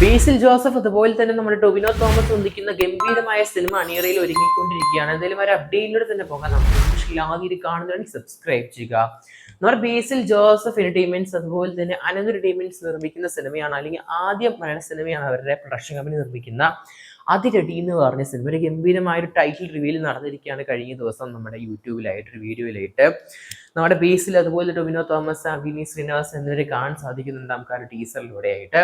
ബേസിൽ Joseph അതുപോലെ തന്നെ നമ്മുടെ ടൊവിനോ തോമസ് ഒന്നിക്കുന്ന ഗംഭീരമായ സിനിമ അണിയറയിൽ ഒരുങ്ങിക്കൊണ്ടിരിക്കുകയാണ്. എന്തായാലും ഒരു അപ്ഡേറ്റിലൂടെ തന്നെ പോകാം. നമുക്ക് ആദ്യം കാണുന്നതാണ് സബ്സ്ക്രൈബ് ചെയ്യുക. നമ്മുടെ ബേസിൽ ജോസഫ് എന്റർടൈൻമെന്റ്സ് അതുപോലെ തന്നെ അനന്ത് എന്റർടൈൻമെന്റ്സ് നിർമ്മിക്കുന്ന സിനിമയാണ്. അല്ലെങ്കിൽ ആദ്യം മലയാള സിനിമയാണ് അവരുടെ പ്രൊഡക്ഷൻ കമ്പനി നിർമ്മിക്കുന്ന അതിരടി എന്ന് പറഞ്ഞ സിനിമ. ഒരു ഗംഭീരമായ ഒരു ടൈറ്റിൽ റിവീൽ നടന്നിരിക്കുകയാണ് കഴിഞ്ഞ ദിവസം നമ്മുടെ യൂട്യൂബിലായിട്ട് ഒരു വീഡിയോയിലായിട്ട്. നമ്മുടെ ബേസിൽ അതുപോലെ ടൊവിനോ തോമസ് വിനീത് ശ്രീനിവാസ് എന്നിവരെ കാണാൻ സാധിക്കുന്നുണ്ട്. നമുക്ക് ആ ഒരു ടീസറിലൂടെ ആയിട്ട്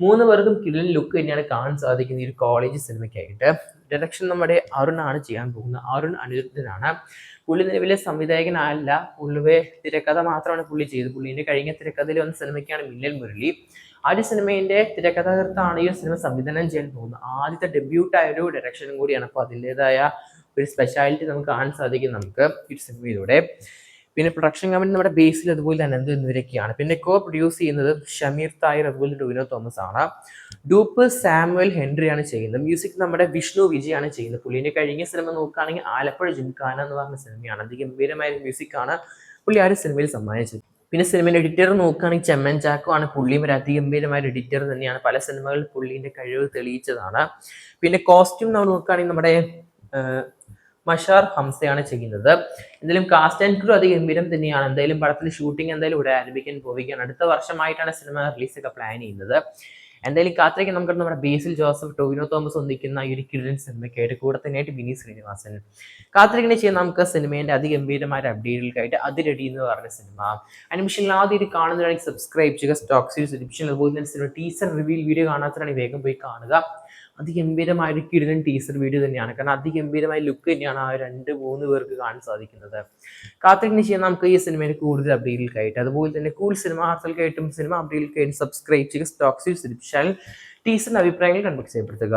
മൂന്ന് പേർക്കും കിടലൻ ലുക്ക് തന്നെയാണ് കാണാൻ സാധിക്കുന്നത് ഈ ഒരു കോളേജ് സിനിമയ്ക്കായിട്ട് ഡയറക്ഷൻ നമ്മുടെ അരുണാണ് ചെയ്യാൻ പോകുന്നത്. അരുൺ അനിരുദ്ധനാണ്. പുള്ളി നിലവിലെ സംവിധായകനല്ല പുള്ളിവെ തിരക്കഥ മാത്രമാണ് പുള്ളി ചെയ്തത്. പുള്ളിന്റെ കഴിഞ്ഞ തിരക്കഥയിൽ വന്ന സിനിമയ്ക്കാണ് മിന്നൽ മുരളി. ആ ഒരു സിനിമയിന്റെ തിരക്കഥാകൃത്താണ് ഈ സിനിമ സംവിധാനം ചെയ്യാൻ പോകുന്നത്. ആദ്യത്തെ ഡെബ്യൂട്ടായ ഒരു ഡയറക്ഷനും കൂടിയാണ്. അപ്പോൾ അതിന്റെതായ ഒരു സ്പെഷ്യാലിറ്റി നമുക്ക് കാണാൻ സാധിക്കും നമുക്ക് ഈ സിനിമയിലൂടെ പിന്നെ പ്രൊഡക്ഷൻ കമ്പനി നമ്മുടെ ബേസിൽ അതുപോലെ തന്നെ എന്ത് എന്നിവരൊക്കെയാണ് പിന്നെ കോ പ്രൊഡ്യൂസ് ചെയ്യുന്നത് ഷമീർ തായർ അതുപോലെ ഡുവിനോ തോമസ് ആണ്. ഡൂപ്പ് സാമുവൽ ഹെൻറിയാണ് ചെയ്യുന്നത്. മ്യൂസിക് നമ്മുടെ വിഷ്ണു വിജയാണ് ചെയ്യുന്നത്. പുള്ളിന്റെ കഴിഞ്ഞ സിനിമ നോക്കുകയാണെങ്കിൽ ആലപ്പുഴ ജിംഖാന എന്ന് പറഞ്ഞ സിനിമയാണ് അതിഗംഭീരമായ മ്യൂസിക് ആണ് പുള്ളി ആ ഒരു സിനിമയിൽ സമ്മാനിച്ചത്. പിന്നെ സിനിമയുടെ എഡിറ്റർ നോക്കുകയാണെങ്കിൽ ചെമ്മൻ ചാക്കോ ആണ് പുള്ളിയും ഒരു അതിഗംഭീരമായ എഡിറ്റർ തന്നെയാണ്. പല സിനിമകളിൽ പുള്ളീന്റെ കഴിവ് തെളിയിച്ചതാണ്. പിന്നെ കോസ്റ്റ്യൂം നമ്മൾ നോക്കുകയാണെങ്കിൽ നമ്മുടെ മഷാർ ഹംസയാണ് ചെയ്യുന്നത്. എന്തായാലും കാസ്റ്റ് ആൻഡ് ക്രൂ അതിഗംഭീരം തന്നെയാണ്. എന്തായാലും പടത്തിൽ ഷൂട്ടിംഗ് എന്തായാലും ഇവിടെ ആരംഭിക്കാൻ പോവുകയാണ്. അടുത്ത വർഷമായിട്ടാണ് സിനിമ റിലീസ് ഒക്കെ പ്ലാൻ ചെയ്യുന്നത്. എന്തായാലും കാത്തിരിക്കാൻ നമുക്ക് നമ്മുടെ ബേസിൽ ജോസഫ് ടോവിനോ തോമസ് ഒന്നിക്കുന്ന ഈ ഒരു കിഴൻ സിനിമയ്ക്കായിട്ട് കൂടെ തന്നെയായിട്ട് വിനീത് ശ്രീനിവാസൻ. കാത്തിരിക്കണേ ചെയ്യാൻ നമുക്ക് സിനിമേന്റെ അതിഗംഭീരമായ അപ്ഡേറ്റുകൾക്കായിട്ട് അതിരടി എന്ന് പറഞ്ഞ സിനിമ അനിമിഷൻ ആദ്യം ഇത് കാണുന്നതാണെങ്കിൽ സബ്സ്ക്രൈബ് ചെയ്യുക. സ്റ്റോക്സ് സീരീസ് അതുപോലെ തന്നെ ടീസർ റിവ്യൂ വീഡിയോ കാണാത്തതാണെങ്കിൽ വേഗം പോയി കാണുക. അതിഗംഭീരമായ ഒരു കിടിലൻ ടീസർ വീഡിയോ തന്നെയാണ്. കാരണം അതിഗംഭീരമായ ലുക്ക് തന്നെയാണ് ആ രണ്ട് മൂന്ന് പേർക്ക് കാണാൻ സാധിക്കുന്നത്. കാത്തിരിക്കുന്ന ശേഷം നമുക്ക് ഈ സിനിമയിൽ കൂടുതൽ അപ്ഡേറ്റുകൾക്കായിട്ട് അതുപോലെ തന്നെ കൂടുതൽ സിനിമ വാർത്തകൾക്കായിട്ടും സിനിമ അപ്ഡേറ്റിൽ കഴിഞ്ഞ് സബ്സ്ക്രൈബ് ചെയ്യുക സ്റ്റോക്സ് എഡിഷൻ ടീസറിന്റെ അഭിപ്രായങ്ങൾ കൺവെക്ട് ചെയ്യപ്പെടുത്തുക.